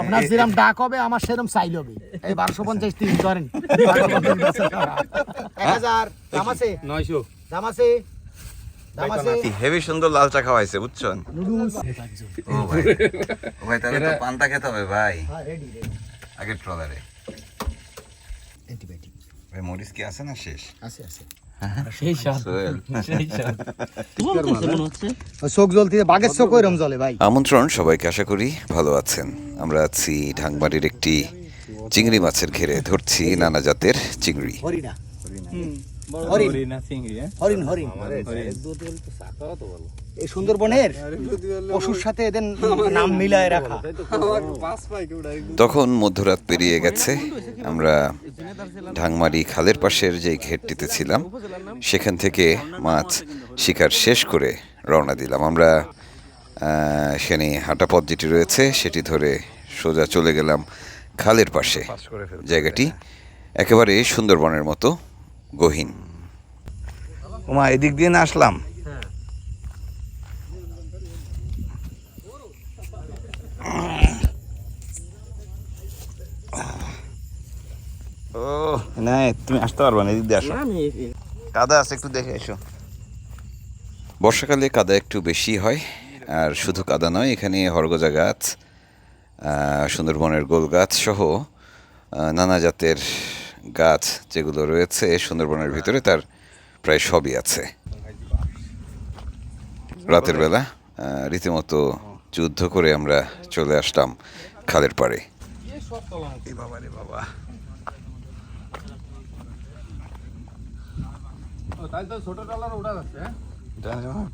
আপনার যেরকম ডাক হবে আমার সেরকম চাইল হবে। এই বারোশো পঞ্চাশ তিন ধরেন। এক হাজার দাম নয়শো। দাম আছে হেভি সুন্দর লাল চা খাওয়াইছে বুঝছেন? ও ভাই ও ভাই তাহলে তো পান্তা খেতে হবে ভাই। হ্যাঁ রেডি রেডি আগের ট্রলারে। অ্যান্টিবায়োটিক ভাই মরিচ কি আছে না শেষ? আছে আছে। ভাই। আমন্ত্রণ সবাইকে আশা করি ভালো আছেন। আমরা আছি ঢাংবাড়ির একটি চিংড়ি মাছের ঘেরে ধরছি নানা জাতের চিংড়ি। হরিণা। হরিণ হরিণ হরিণ। এই সুন্দরবনের পশুর সাথে এদের নাম মিলায় রাখা। তখন মধ্যরাত পেরিয়ে গেছে। আমরা ঢাংমারি খালের পাশের যে ঘেরটিতে ছিলাম সেখান থেকে মাছ শিকার শেষ করে রওনা দিলাম। আমরা আহ, সেখানে হাঁটা পথ যেটি রয়েছে সেটি ধরে সোজা চলে গেলাম খালের পাশে। জায়গাটি একেবারে সুন্দরবনের মতো। গহীন। ওমা এদিক দিয়ে না আসলাম? ও না তুমি আসতে পারবে না এদিক দিয়ে আসো। আমি কাদা আছে একটু দেখে এসো। বর্ষাকালে কাদা একটু বেশি হয় আর শুধু কাদা নয় এখানে হরগজা গাছ সুন্দরবনের গোল গাছ সহ নানা জাতের গাছ যেগুলো রয়েছে সুন্দরবনের ভিতরে তার প্রায় সবই আছে। রাতের বেলা রীতিমতো যুদ্ধ করে আমরা চলে আসলাম খালের পাড়ে। বাবা রে বাবা। তাই তো ছোট টলার উঠা যাচ্ছে হ্যাঁ?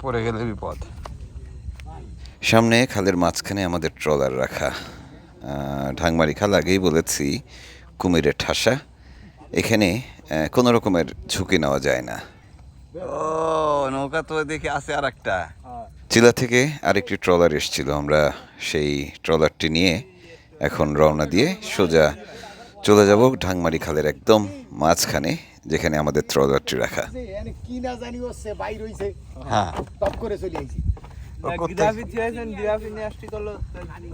পড়ে গেলে বিপদ। সামনে খালের মাঝখানে আমাদের ট্রলার রাখা। আহ, ঢাংমারি খাল আগেই বলেছি কুমিরের ঠাসা। এখানে কোনো রকমের ঝুঁকি নেওয়া যায় না। ও নৌকা তো দেখে আছে আর একটা চিলা থেকে আরেকটি ট্রলার এসেছিল। আমরা সেই ট্রলারটি নিয়ে এখন রওনা দিয়ে সোজা চলে যাব ঢাংমারি খালের একদম মাঝখানে যেখানে আমাদের ট্রলারটি রাখা। কি না জানি হচ্ছে বাইর হইছে হ্যাঁ টপ করে চলে আইছি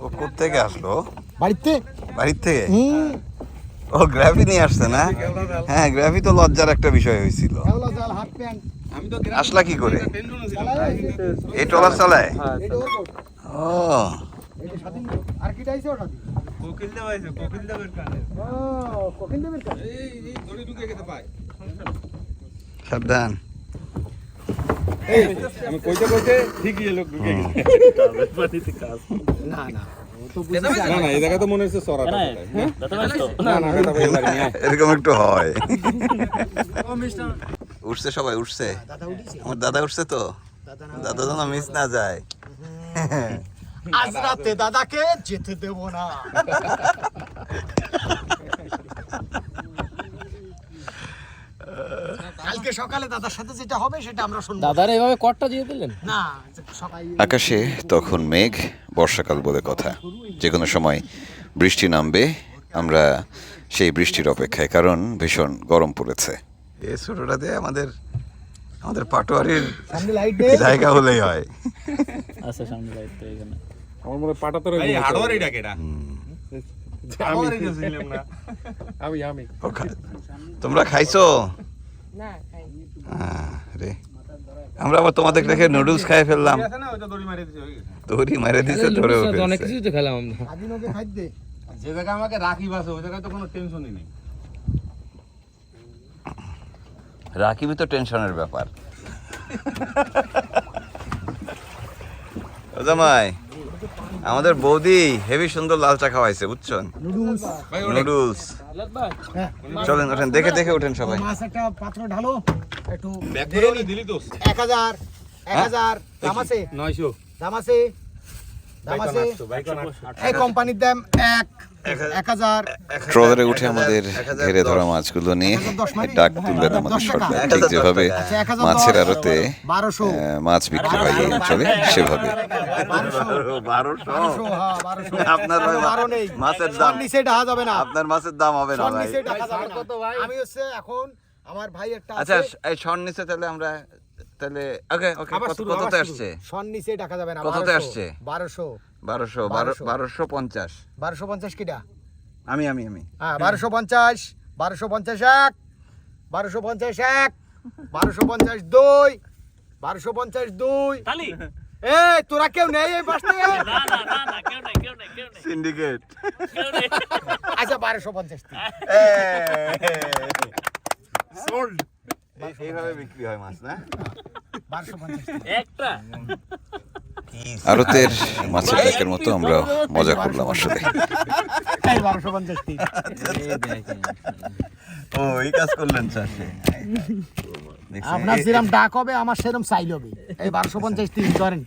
ও কোথেকে আসলো? বাড়িতে বাড়ির থেকে? হুম। ও গ্রাফি নিয়ে আসছে না? হ্যাঁ গ্রাফি তো লজ্জার একটা বিষয় হয়েছিল। আসলা কি করে? এই ট্রলার চালায়? ও। স্বাধীন। আমি কইতে কইতে ঠিকই ঢুকে গেছে না না। না না এই জায়গা তো মনে হচ্ছে সরা দাদা ভাই? তো না না এটা ভাই। লাগি না এরকম একটু হয়। উঠছে সবাই উঠছে। আমার দাদা উঠছে তো। দাদা যেন মিস না যায়। আজ রাতে দাদাকে যেতে দেব না। কালকে সকালে দাদার সাথে যেটা হবে সেটা আমরা শুনব। দাদার এভাবে দিয়ে দিলেন? না আকাশে তখন মেঘ বর্ষাকাল বলে কথা। যে কোনো সময় বৃষ্টি নামবে আমরা সেই বৃষ্টির অপেক্ষায় কারণ ভীষণ গরম পড়েছে। এ ছোটটাতে আমাদের আমাদের পাটোয়ারির সামনে লাইট দে জায়গা হলেই হয়। আচ্ছা সামনে লাইট তো এখানে। আমার মনে পাটা তো এই হাড়োয়ার এটা। কেডা আমি। আমি আমি। তোমরা খাইছো? না খাই আহ, রে। আমরা আবার তোমাদের দেখে নুডলস খাই ফেললাম। দড়ি মারে দিছে ধরে অনেক কিছু তো খেলাম আমরা। যে জায়গা আমাকে রাখি বাসে ওই জায়গায় তো কোনো টেনশনই নেই। রাকিবই তো টেনশনের ব্যাপার। ও জামাই আমাদের বৌদি হেভি সুন্দর লাল চা খাওয়াইছে বুঝছেন নুডলস। ভাই নুডলস। হ্যাঁ। চলেন ওঠেন দেখে দেখে ওঠেন সবাই। মাছ একটা পাত্র ঢালো একটু দিলি তো। এক হাজার এক হাজার দাম আছে? নয়শো। দাম আছে? দাম আছে এই কোম্পানির দাম এক এক হাজার ট্রলারে উঠে আমাদের ঘেরে ধরা মাছগুলো নিয়ে ডাক তুললেন আমাদের সরকার। ঠিক যেভাবে আচ্ছা, মাছের আড়তে মাছ বিক্রি হয় এই অঞ্চলে সেভাবে। বারোশো। বারোশো? হ্যাঁ আপনার মাছের দাম নিচে ঢাকা যাবে না। আপনার মাছের দাম হবে না আমি হচ্ছে এখন আমার ভাই একটা আচ্ছা এই শন নিচে তাহলে আমরা তাহলে ওকে ওকে কততে আসছে? সর নিচে ঢাকা যাবে না কততে আসছে? বারোশো বারোশো বারো বারোশো। পঞ্চাশ। বারোশো পঞ্চাশ কিটা? আমি আমি আমি। হ্যাঁ বারোশো পঞ্চাশ বারোশো পঞ্চাশ এক বারোশো পঞ্চাশ এক বারোশো পঞ্চাশ দুই বারোশো পঞ্চাশ দুই। তালি। এ তোরা কেউ নেই এই পাশে না না না না কেউ নাই কেউ নাই কেউ নাই। সিন্ডিকেট কেউ নাই। আচ্ছা বারোশো পঞ্চাশ সোল্ড এইভাবে বিক্রি হয় মাছ না? বারোশো একটা? আরতের মাছের ট্যাকের মতো আমরা মজা করলাম আসলে। এই বারোশো পঞ্চাশ তিন ও এই কাজ করলেন আপনার যেরকম ডাক হবে আমার সেরকম সাইল হবে। এই বারোশো পঞ্চাশ তিন ধরেন।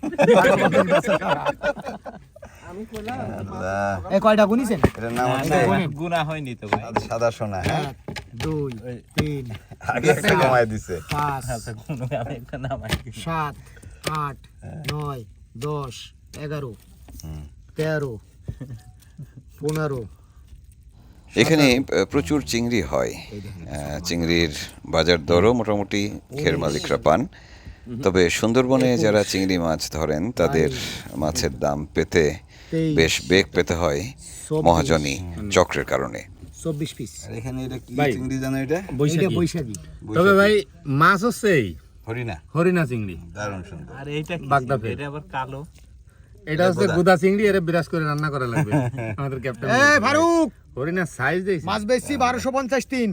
এই কয়টা গুনিছেন? এটার নাম হচ্ছে গুণা হয়নি তো ভাই। সাদা সোনা হ্যাঁ? দুই তিন আগে একটা কমায় দিছে। পাঁচ একটা নাম সাত আট নয় দশ এগারো তেরো পনেরো। এখানে প্রচুর চিংড়ি হয়। চিংড়ির বাজার দরও মোটামুটি খের মালিকরা পান। তবে সুন্দরবনে যারা চিংড়ি মাছ ধরেন তাদের মাছের দাম পেতে। বেশ বেগ পেতে হয় মহাজনী চক্রের কারণে। চব্বিশ পিস। এখানে এটা কি চিংড়ি জানো এটা? এটা বৈশাখী। তবে ভাই মাছ হচ্ছে এই। হরিণা। হরিণা চিংড়ি। দারুণ সুন্দর। আর এইটা বাগদা এটা আবার কালো। এটা হচ্ছে গুদা চিংড়ি এর বিরাজ করে রান্না করা লাগবে। আমাদের ক্যাপ্টেন এ ফারুক! হরিণার সাইজ দেখছি। মাছ বারোশো পঞ্চাশ তিন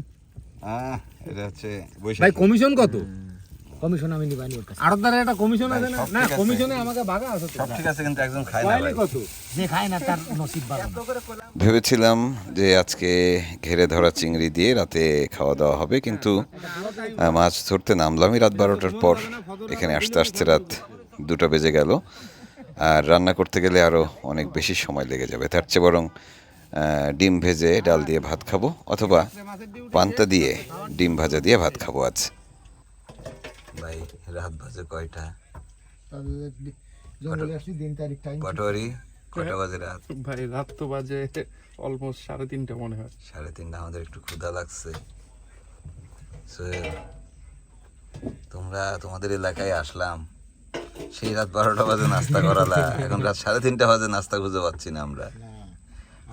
আহ, এটা হচ্ছে ভাই কমিশন কত? কমিশন আমি নিবানি ওর কাছে। আড়তদারে একটা কমিশন আছে না? না কমিশনে আমাকে ভাগা আছে সব ঠিক আছে কিন্তু একজন খায় না ভাই। কত? যে খায় না তার নসিব বাড়ে ভেবেছিলাম যে আজকে ঘেরে ধরা চিংড়ি দিয়ে রাতে খাওয়া দাওয়া হবে কিন্তু মাছ ধরতে নামলামই রাত বারোটার পর। এখানে আসতে আসতে রাত দুটো বেজে গেল। আর রান্না করতে গেলে আরও অনেক বেশি সময় লেগে যাবে। তার চেয়ে বরং ডিম ভেজে ডাল দিয়ে ভাত খাব অথবা পান্তা দিয়ে ডিম ভাজা দিয়ে ভাত খাব আজ। ভাই রাত বাজে কয়টা? জঙ্গলে আসছি দিন তারিখ টাইম পাটোয়ারি কয়টা বাজে রাত? ভাই রাত তো বাজে অলমোস্ট সাড়ে তিনটা মনে হয়। সাড়ে তিনটা আমাদের একটু ক্ষুধা লাগছে। তোমরা তোমাদের এলাকায় আসলাম। সেই রাত বারোটা বাজে নাস্তা করালা। এখন রাত সাড়ে তিনটা বাজে নাস্তা খুঁজে পাচ্ছি না আমরা।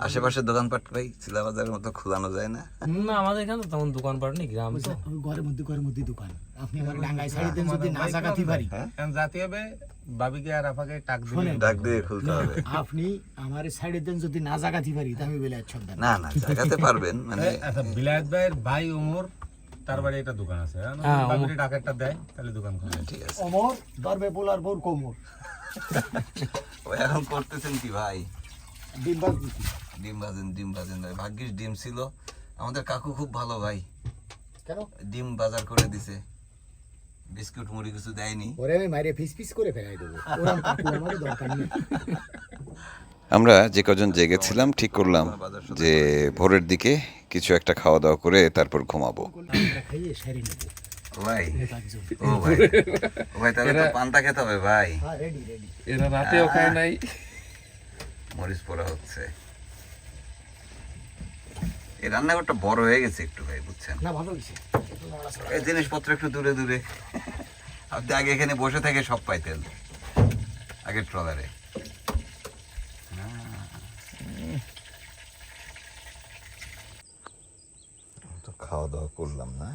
আশেপাশে দোকানপাট ভাই চিলাবাজারের মতো খোলানো যায় না? না আমাদের এখানে তো তেমন দোকানপাট নেই গ্রাম তো ঘরের মধ্যে ঘরের মধ্যে দোকান। আপনি আমার ডাঙ্গায় ছাড়ি দেন যদি না জাগাতি পারি কারণ জাতি হবে বাবিকে আর আপাকে টাক শোনেন। ডাক দিয়ে খুলতে হবে। আপনি আমার সাইডে দেন যদি না জাগাতি পারি তা আমি বেলে আচ্ছা দেন না না জায়গাতে পারবেন মানে আচ্ছা বিলায়ত ভাইয়ের ভাই ওমর তার বাড়ি একটা দোকান আছে। হ্যাঁ বাবিকে টাকাটা দেয় তাহলে দোকান খুলে ঠিক আছে। অমর দরবে পোলার বোর কোমর। ও এখন করতেছেন কি ভাই? ডিম ভাজেন ডিম ভাজেন ভাই ভাগ্যিস ডিম ছিল। আমাদের কাকু খুব ভালো ভাই। কেন? ডিম বাজার করে দিছে। বিস্কুট মুড়ি কিছু দেয়নি। ওরে আমি মাইরে ফিস ফিস করে ফেলাই দেবো। কাকু আমার দরকার নেই। আমরা যে কজন জেগেছিলাম ঠিক করলাম যে ভোরের দিকে কিছু একটা খাওয়া দাওয়া করে তারপর ঘুমাবো। ভাই ও ভাই ও ভাই তাহলে তো পান্তা খেতে হবে ভাই। হ্যাঁ এরা রাতেও খায় নাই। মরিচ পোড়া হচ্ছে। এই রান্নাঘরটা বড় হয়ে গেছে একটু ভাই বুঝছেন? না ভালো হয়েছে। এই জিনিসপত্র একটু দূরে দূরে। আপনি আগে এখানে বসে থেকে সব পাইতেন। আগের ট্রলারে। খাওয়া দাওয়া করলাম না।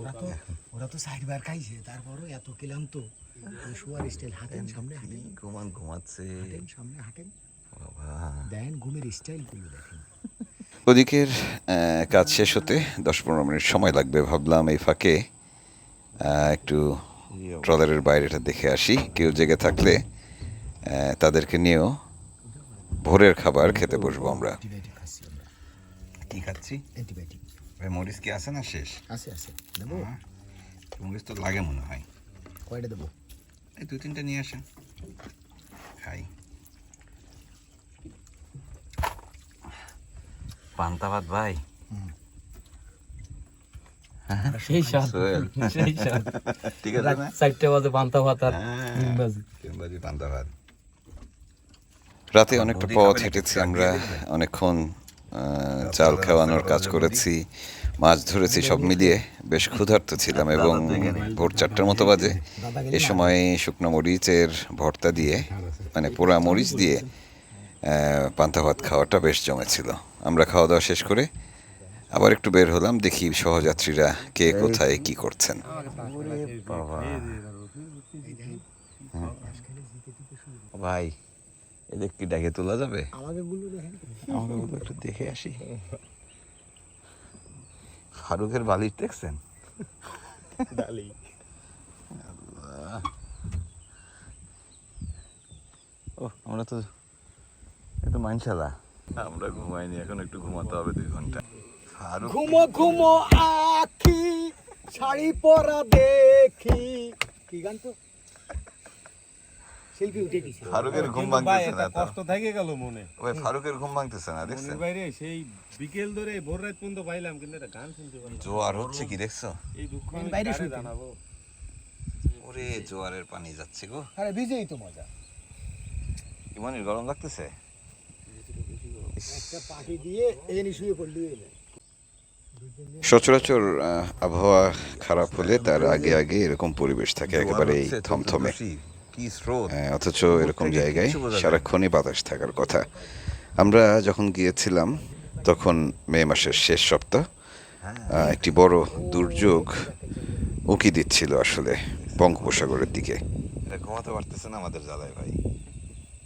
ওরা তো ওরা তো সাইড বার খাইছে তারপরও এত কিলাম তো ওই শোয়ার স্টাইল হাঁটেন সামনে হাঁটেন। ঘুমান ঘুমাচ্ছে। হাঁটেন সামনে হাঁটেন। দেন ঘুমের স্টাইলগুলো দেখেন। ওদিকের কাজ শেষ হতে দশ পনেরো মিনিট সময় লাগবে ভাবলাম এই ফাঁকে একটু ট্রলারের বাইরেটা দেখে আসি। কেউ জেগে থাকলে তাদেরকে নিয়েও ভোরের খাবার খেতে বসবো আমরা। কি খাচ্ছি? ভাই মরিচ কি আছে না শেষ? আছে আছে। দেবো? মরিচ তো লাগে মনে হয়। কয়টা দেবো? এই দু তিনটা নিয়ে আসেন। খাই। পান্তা ভাত ভাই। সেই স্বাদ। সেই স্বাদ। ঠিক আছে চারটে বাজে পান্তা ভাত আর হ্যাঁ। ডিম ভাজি। তিনবাজি পান্তা ভাত। রাতে অনেকটা পথ হেঁটেছি আমরা। অনেকক্ষণ আহ, চাল খাওয়ানোর কাজ করেছি মাছ ধরেছি সব মিলিয়ে বেশ ক্ষুধার্ত ছিলাম এবং ভোর চারটার মতো বাজে। এ সময় শুকনো মরিচের ভর্তা দিয়ে মানে পোড়া মরিচ দিয়ে পান্তা ভাত খাওয়াটা বেশ জমেছিল। আমরা খাওয়া দাওয়া শেষ করে আবার একটু বের হলাম দেখি সহযাত্রীরা কে কোথায় কি করছেন। ভাই এদের কি ডাকে তোলা যাবে? আমাকে গুলো একটু দেখে আসি। ফারুকের বালিশ দেখছেন? ও আমরা তো আমরা ঘুমাইনি এখন একটু ঘুমাতে হবে দুই ঘণ্টা। ঘুমো ঘুমো আখি শাড়ি পরা দেখি। কি গান তো? শিল্পী উঠে দিছে ফারুকের ঘুম ভাঙতেছে না কষ্ট থেকে গেল মনে। ওই ফারুকের ঘুম ভাঙতেছে না দেখছেন? বাইরে সেই বিকেল ধরে ভোর রাত পর্যন্ত পাইলাম কিন্তু গান শুনতে জোয়ার হচ্ছে কি দেখছ? এই দুঃখ আমি আমি বাইরে শুনতে। জানাব? ওরে জোয়ারের পানি যাচ্ছে গো। আরে ভিজেই তো মজা। ইমানের গরম লাগতেছে? সচরাচর আবহাওয়া খারাপ হলে তার আগে আগে এরকম পরিবেশ থাকে একেবারে থমথমে। আহ, অথচ এরকম জায়গায় সারাক্ষণই বাতাস থাকার কথা। আমরা যখন গিয়েছিলাম তখন মে মাসের শেষ সপ্তাহ একটি বড় দুর্যোগ উঁকি দিচ্ছিল আসলে বঙ্গোপসাগরের দিকে। এটা ঘুমাতে পারতেছে না আমাদের জ্বালায় ভাই।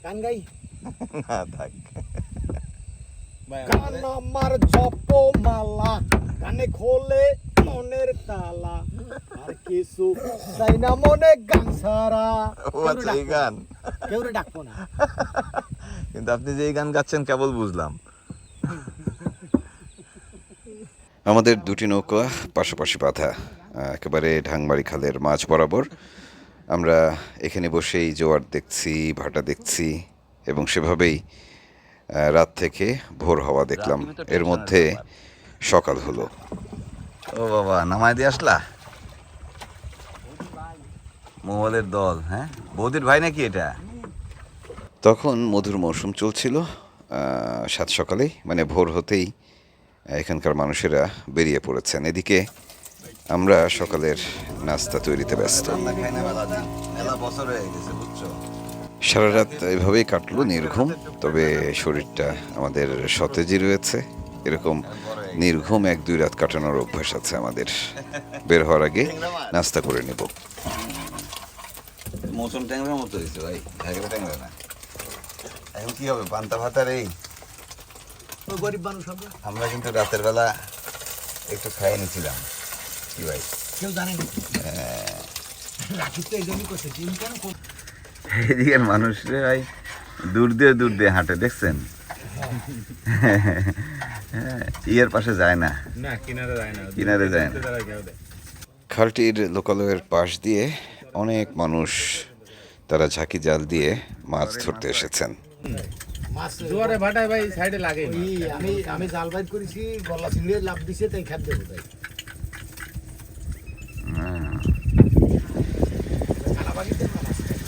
গান গাই। না থাক। ভাই গান আমার জপ মালা কানে খোলে মনের তালা। আর কিছু চাই না মনে গান সারা ও আচ্ছা এই গান। কেউ ডাকবো না। কিন্তু আপনি যে এই গান গাচ্ছেন কেবল বুঝলাম। আমাদের দুটি নৌকা পাশাপাশি বাঁধা আহ, একেবারে ঢাংবাড়ি খালের মাঝ বরাবর। আমরা এখানে বসেই জোয়ার দেখছি ভাটা দেখছি এবং সেভাবেই রাত থেকে ভোর হওয়া দেখলাম। এর মধ্যে সকাল হলো। ও বাবা নামায় দিয়ে আসলা? মোবাইলের দল হ্যাঁ? বৌদির ভাই নাকি এটা? তখন মধুর মৌসুম চলছিল সাত সকালেই মানে ভোর হতেই এখানকার মানুষেরা বেরিয়ে পড়েছেন। এদিকে আমরা সকালের নাস্তা তৈরিতে ব্যস্ত। সারা রাত এভাবেই কাটলো নির্ঘুম তবে শরীরটা আমাদের সতেজই রয়েছে। এরকম নির্ঘুম এক দুই রাত কাটানোর অভ্যাস আছে আমাদের। বের হওয়ার আগে নাস্তা করে নেব। মৌসুম ট্যাংরার মতো হয়েছে ভাই ট্যাংরা না। এখন কি হবে পান্তা ভাতার এই? গরিব মানুষ হবে আমরা কিন্তু রাতের বেলা একটু খাইয়ে নিয়েছিলাম। কি ভাই? কেউ জানে না। রাখিব তো এই জন্যই করছে জিম কেন করছে? এদিকের মানুষ রে ভাই দূর দিয়ে দূর দিয়ে হাঁটে দেখছেন? হ্যাঁ, ইয়ের পাশে যায় না। না কিনারে যায় না। খালটির লোকালয়ের পাশ দিয়ে অনেক মানুষ তারা ঝাঁকি জাল দিয়ে মাছ ধরতে এসেছেন। জোয়ারে ভাটায় ভাই সাইডে লাগে আমি আমি জাল বাইট করেছি গলা চিংড়ি লাভ দিছে তাই খাদ্য দেবো তাই কালাবাগিতে মাছ খাই।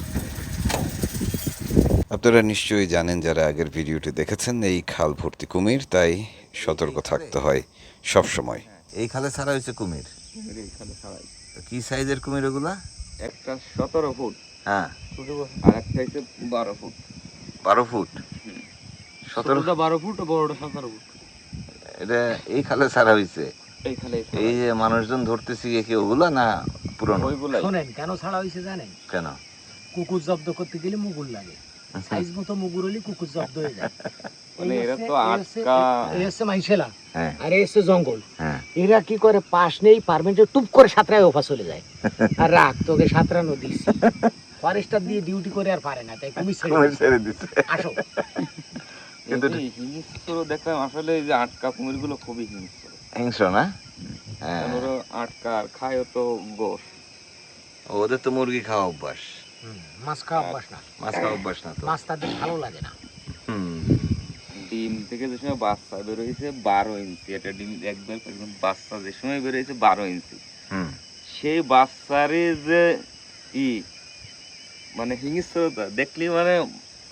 আপনারা নিশ্চয়ই জানেন যারা আগের ভিডিওটি দেখেছেন এই খাল ভর্তি কুমির তাই সতর্ক থাকতে হয় সব সময়। এই খালে ছাড়া হয়েছে কুমির? কি সাইজের কুমির ওগুলা? একটা সতেরো ফুট। হ্যাঁ। আর একটা হচ্ছে বারো ফুট। বারো ফুট? সতেরো ছোটটা বারো ফুট ও বড়টা সতেরো ফুট। এটা এই খালে ছাড়া হয়েছে? এইখানে এই যে মানুষজন ধরতেছি কি ওগুলা না পুরনো? শোনেন কেন ছাড়া হয়েছে জানেন? কেন? কুকুর জব্দ করতে গেলে মুগুর লাগে। সাইজ মতো মুগুর হলে কুকুর জব্দ হয়ে যায়। মানে এরা তো আটকা- এই হচ্ছে মাইশেলা হ্যাঁ। আর এই হচ্ছে জঙ্গল। হ্যাঁ। এরা কি করে পাশ নেই পারমিটে টুপ করে সাঁতরায় ওফা চলে যায়। আর রাখ তোকে সাঁতরানো দিস ফরেস্টার দিয়ে ডিউটি করে আর পারে না তাই কুমির ছেড়ে দিছে। আসো। কিন্তু হিংস্র দেখলাম আসলে এই যে আটকা কুমিরগুলো খুবই হিংস্র। হিংস্র না? হ্যাঁ। আটকা আর খায় তো গোস ওদের তো মুরগি খাওয়া অভ্যাস। মাছ খাওয়া অভ্যাস না। মাছ খাওয়া অভ্যাস না মাছ তাদের ভালো লাগে না। ডিম থেকে যে সময় বাচ্চা বেরোয়েছে বারো ইঞ্চি এটা ডিম একবার একদম বাচ্চা যে সময় বেরোয়েছে বারো ইঞ্চি। সেই বাচ্চারে যে ই মানে হিংস্রতা দেখলি মানে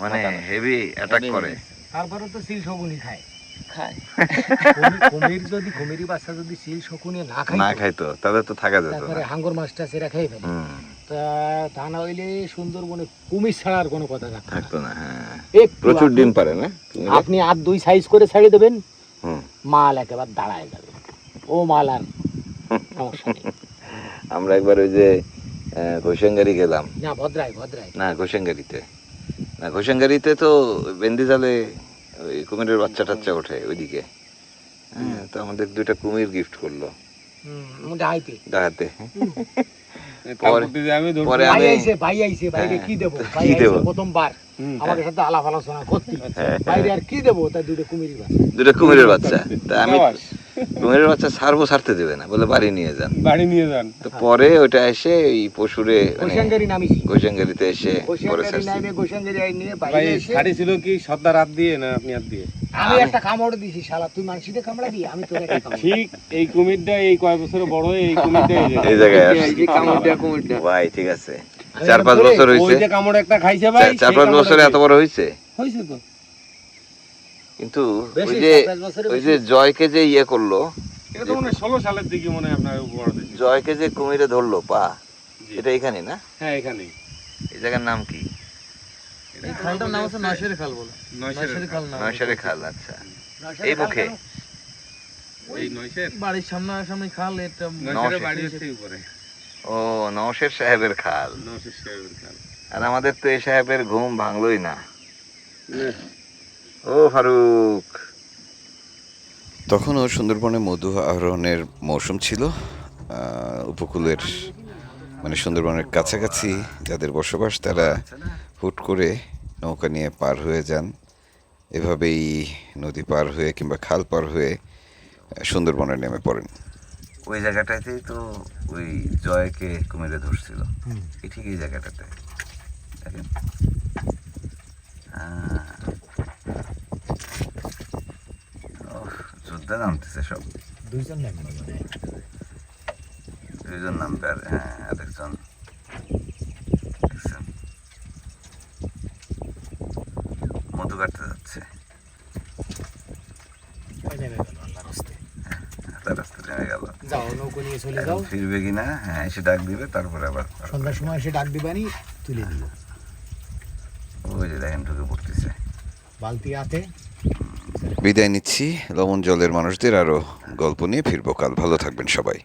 মানে হেভি অ্যাটাক করে। তারপরে তো সিল শকুনি খায়। খায়। কুমির যদি কুমিরি বাচ্চা যদি সিল শকুনি না খায় না খাইতো তাদের তো থাকা যেত তারপরে হাঙ্গর মাছটা সেরা খেয়ে ফেলে। তা তা না হইলে সুন্দরবনে কুমির কোনো কথা থাকতো না হ্যাঁ। প্রচুর ডিম পারে না আপনি আর দুই সাইজ করে ছেড়ে দেবেন মাল একেবারে দাঁড়ায় যাবে। ও মাল আর সমস্যা নেই। আমরা একবার ওই যে ঘোষাঙ্গারি গেলাম। না ভদ্রাই ভদ্রাই। না ঘোষাঙ্গারিতে। না ঘোষাঙ্গারিতে তো বেন্দি জালে ওই কুমিরের বাচ্চা টাচ্চা ওঠে ওইদিকে। হ্যাঁ, তো আমাদের দুইটা কুমির গিফট করল। হুম হাইতে। পরে ভাই আমি আইছে ভাই আইছে বাইরে হ্যাঁ। কি দেবো? ভাই কি প্রথমবার আমাদের সাথে আলাপ আলোচনা করতে। হ্যাঁ। বাইরে আর কি দেবো? তাই দুটো কুমিরি বাস দুটো কুমিরের বাচ্চা। তা আমি কুমিরের বাচ্চা ছাড়বো ছাড়তে দেবে না বলে বাড়ি নিয়ে যান। বাড়ি নিয়ে যান। তো পরে ওটা এসে এই পশুরে মানে গোসাঙ্গারি নামিছি। ঘোষাঙ্গারিতে এসে পরে গোসাঙ্গারি নিয়ে ভাই বাইরে এসে ছিল কি সর্দা রাত দিয়ে না আপনি হাত দিয়ে? আমি একটা কামড় দিছি শালা তুই মানসিতে কামড়া দি আমি তোর ঠিক এই কুমিরটা এই কয় বছরে বড় হয়ে এই কুমিরটা এই এই জায়গায় আসছে। কামড়টা কুমিরটা। ভাই ঠিক আছে। চার পাঁচ বছর ওই যে কামড় একটা খাইছে ভাই চার পাঁচ বছরে এত বড় হয়েছে? হয়েছে তো। কিন্তু ওই যে ওই যে জয়কে যে ইয়ে করল এটা তো মনে হয় ষোলো সালের দিকে মনে হয় আপনার বড় জয়কে যে কুমিরে ধরলো পা এটা এখানে না? হ্যাঁ এখানেই। এই জায়গার নাম কি? এই খালটার নাম হচ্ছে নয়শের খাল বলে। নয়শের নয়শের খাল। নাম নয়সারে খাল আচ্ছা। এই মুখে? এই নয়শের বাড়ির সামনে সামনে খাল এটা নয়শের নয়শের। বাড়ি হচ্ছে উপরে। ও নওশের সাহেবের খাল। নয়শের সাহেবের খাল। আর আমাদের তো এই সাহেবের ঘুম ভাঙলোই না। ও ফারুক। তখনও সুন্দরবনে মধু আহরণের মৌসুম ছিল। আহ, উপকূলের মানে সুন্দরবনের কাছাকাছি যাদের বসবাস তারা হুট করে নৌকা নিয়ে পার হয়ে যান। এভাবেই নদী পার হয়ে কিংবা খাল পার হয়ে সুন্দরবনে নেমে পড়েন। ওই জায়গাটাতেই তো ওই জয়কে কুমিরে ধরছিল। এই ঠিক এই জায়গাটাতে। দেখেন। যোদ্ধা নামতেছে সব। দুইজন নামলো মানে? দুইজন নামবে আর হ্যাঁ আর একজন দেখছেন? মধু কাটতে যাচ্ছে ওই নেমে গেল আল্লাহর হস্তে তার রাস্তা নেমে গেল যাও নৌকো নিয়ে চলে যাও। ফিরবে কিনা? হ্যাঁ এসে ডাক দিবে তারপরে আবার সন্ধ্যার সময় এসে ডাক দিবানি তুলে দিব ওই যে দেখেন ঢুকে পড়তেছে। বালতি হাতে। বিদায় নিচ্ছি লবণ জলের মানুষদের আরও গল্প নিয়ে ফিরবো। কাল ভালো থাকবেন সবাই।